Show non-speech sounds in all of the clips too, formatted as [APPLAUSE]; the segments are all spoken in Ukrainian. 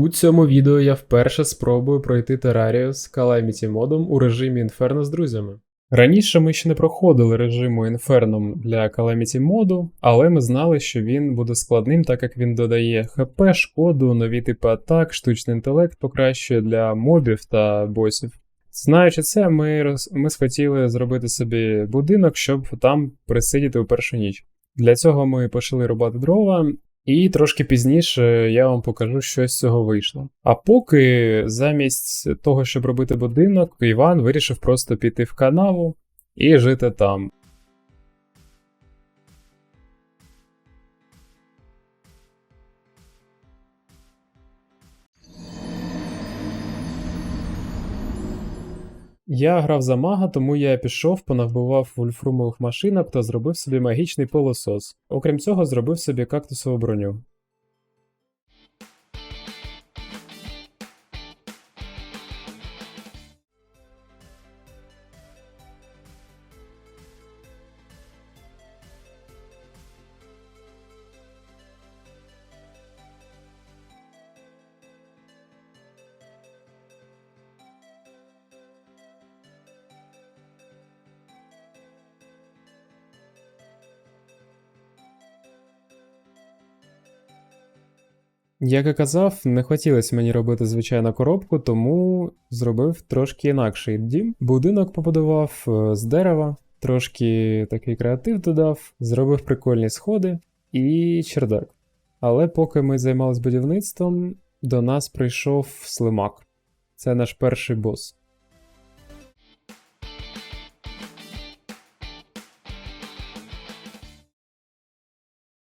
У цьому відео я вперше спробую пройти Терарію з Calamity модом у режимі Inferno з друзями. Раніше ми ще не проходили режиму Inferno для Calamity моду, але ми знали, що він буде складним, так як він додає ХП, шкоду, нові типи атак, штучний інтелект покращує для мобів та босів. Знаючи це, ми, роз... ми схотіли зробити собі будинок, щоб там присидіти у першу ніч. Для цього ми почали рубати дрова, і трошки пізніше я вам покажу, що з цього вийшло. А поки замість того, щоб робити будинок, Іван вирішив просто піти в канаву і жити там. Я грав за мага, тому я пішов, понавбивав вольфрумових машинок та зробив собі магічний пилосос. Окрім цього, зробив собі кактусову броню. Як і казав, не хотілося мені робити звичайну коробку, тому зробив трошки інакший дім. Будинок побудував е, з дерева, трошки такий креатив додав, зробив прикольні сходи і чердак. Але поки ми займалися будівництвом, до нас прийшов слимак. Це наш перший бос.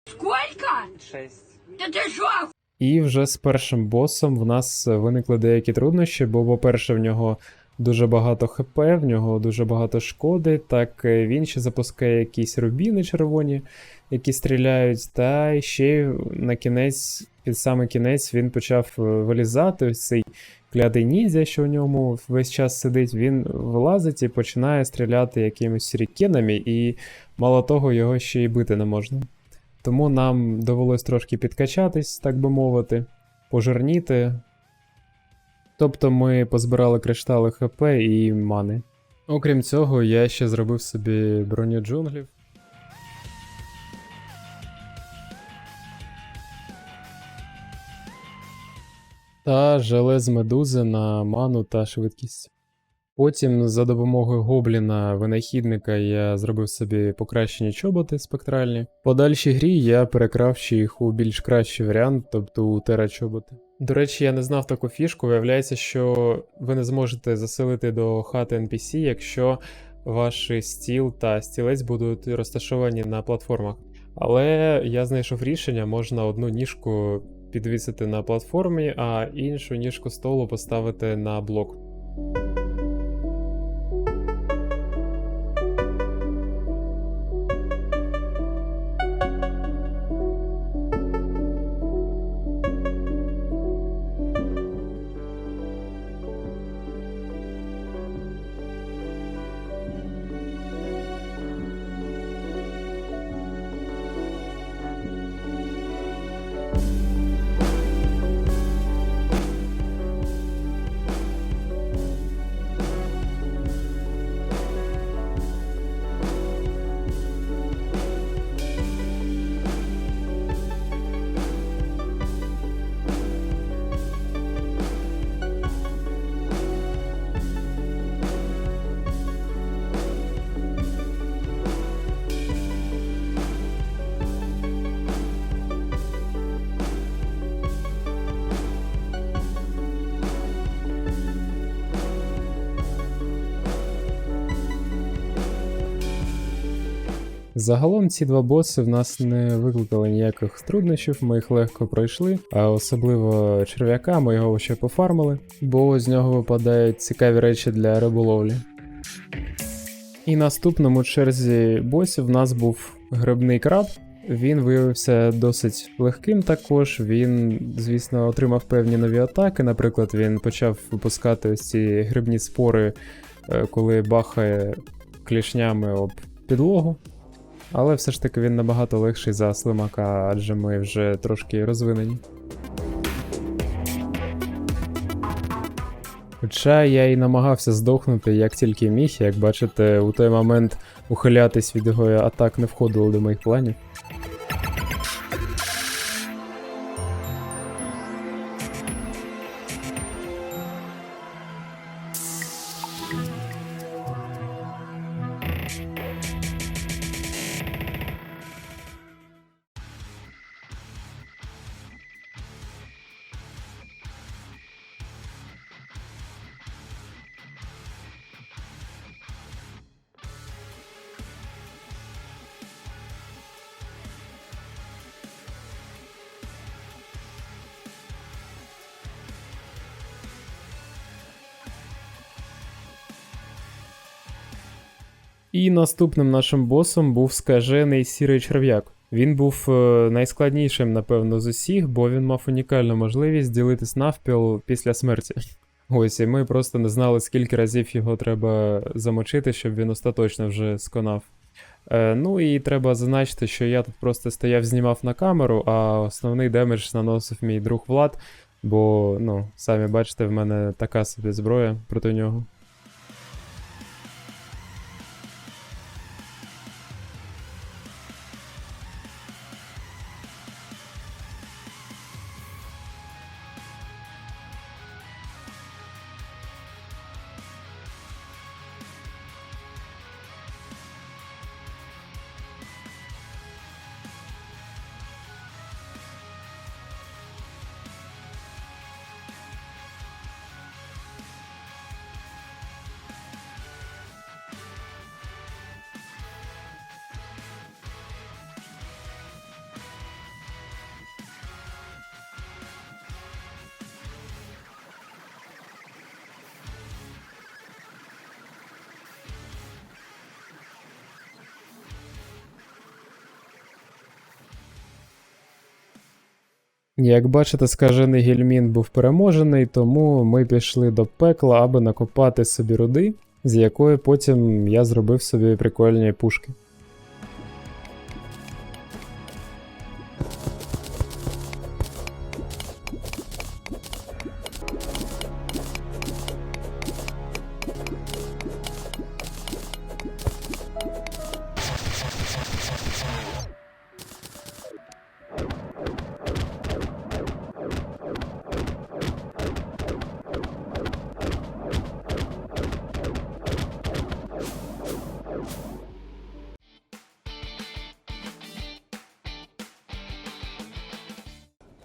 Сколько? Шесть. Да ты шо? І вже з першим босом в нас виникли деякі труднощі, бо, по-перше, в нього дуже багато ХП, в нього дуже багато шкоди, так е, він ще запускає якісь рубіни червоні, які стріляють, та ще на кінець, під саме кінець, він почав е, вилізати. Ось цей клятий ніндзя, що в ньому весь час сидить, він вилазить і починає стріляти якимись сюрікенами, і мало того, його ще й бити не можна. Тому нам довелось трошки підкачатись, так би мовити, пожирніти. Тобто ми позбирали криштали ХП і мани. Окрім цього, я ще зробив собі броню джунглів. Та желез медузи на ману та швидкість. Потім за допомогою гобліна винахідника я зробив собі покращені чоботи спектральні. В подальшій грі я перекрав ще їх у більш кращий варіант, тобто у тера чоботи. До речі, я не знав таку фішку. Виявляється, що ви не зможете заселити до хати NPC, якщо ваш стіл та стілець будуть розташовані на платформах. Але я знайшов рішення, можна одну ніжку підвісити на платформі, а іншу ніжку столу поставити на блок. Загалом ці два боси в нас не викликали ніяких труднощів, ми їх легко пройшли, а особливо черв'яка ми його ще пофармили, бо з нього випадають цікаві речі для риболовлі. І наступному черзі босів в нас був грибний краб. Він виявився досить легким також. Він, звісно, отримав певні нові атаки. Наприклад, він почав випускати ось ці грибні спори, е, коли бахає клішнями об підлогу. Але все ж таки він набагато легший за слимака, адже ми вже трошки розвинені. Хоча я і намагався здохнути як тільки міг, як бачите, у той момент ухилятись від його атак не входило до моїх планів. І наступним нашим босом був скажений сірий черв'як. Він був е, найскладнішим, напевно, з усіх, бо він мав унікальну можливість ділитись навпіл після смерті. [LAUGHS] Ось, і ми просто не знали, скільки разів його треба замочити, щоб він остаточно вже сконав. Е, ну і треба зазначити, що я тут просто стояв, знімав на камеру, а основний демедж наносив мій друг Влад, бо, ну, самі бачите, в мене така собі зброя проти нього. Як бачите, скажений гельмін був переможений, тому ми пішли до пекла, аби накопати собі руди, з якої потім я зробив собі прикольні пушки.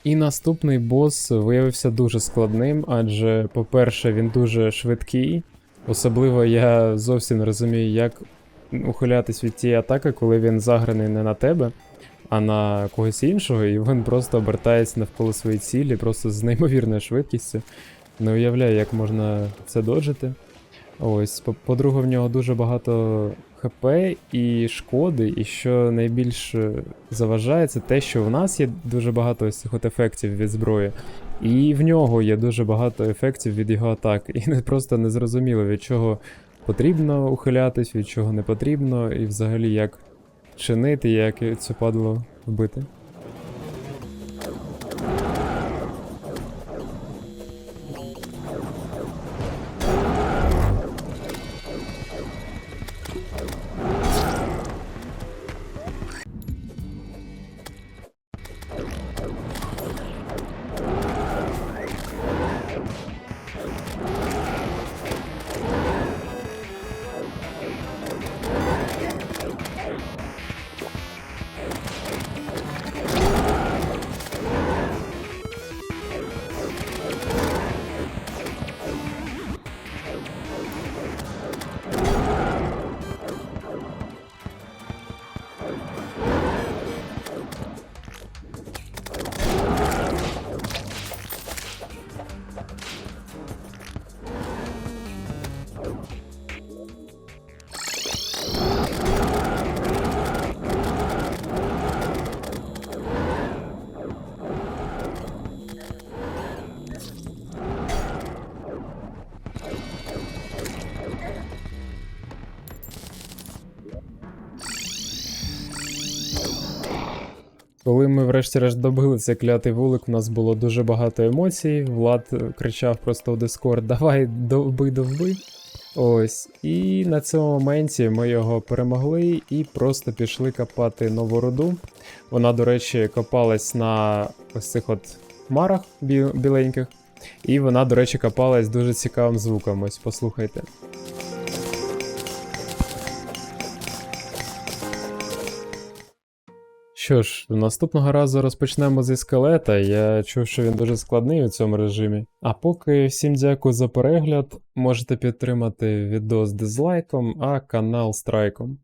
І наступний бос виявився дуже складним, адже, по-перше, він дуже швидкий. Особливо я зовсім не розумію, як ухилятись від тієї атаки, коли він заграний не на тебе, а на когось іншого, і він просто обертається навколо своєї цілі, просто з неймовірною швидкістю. Не уявляю, як можна це доджити. Ось, по- по-друге, в нього дуже багато ХП і шкоди, і що найбільше заважає, це те, що в нас є дуже багато ось цих от ефектів від зброї, і в нього є дуже багато ефектів від його атак. І не просто не зрозуміло, від чого потрібно ухилятись, від чого не потрібно, і взагалі як чинити, як це падло вбити. Коли ми врешті-решт добили цей клятий вулик, у нас було дуже багато емоцій. Влад е, кричав просто в Discord: Давай, довби, довби. Ось. І на цьому моменті ми його перемогли і просто пішли копати нову руду. Вона, до речі, копалась на ось цих от марах біленьких. І вона, до речі, копалась дуже цікавим звуком. Ось послухайте. Що ж, наступного разу розпочнемо зі скелета. Я чув, що він дуже складний у цьому режимі. А поки всім дякую за перегляд. Можете підтримати відео з дизлайком, а канал страйком.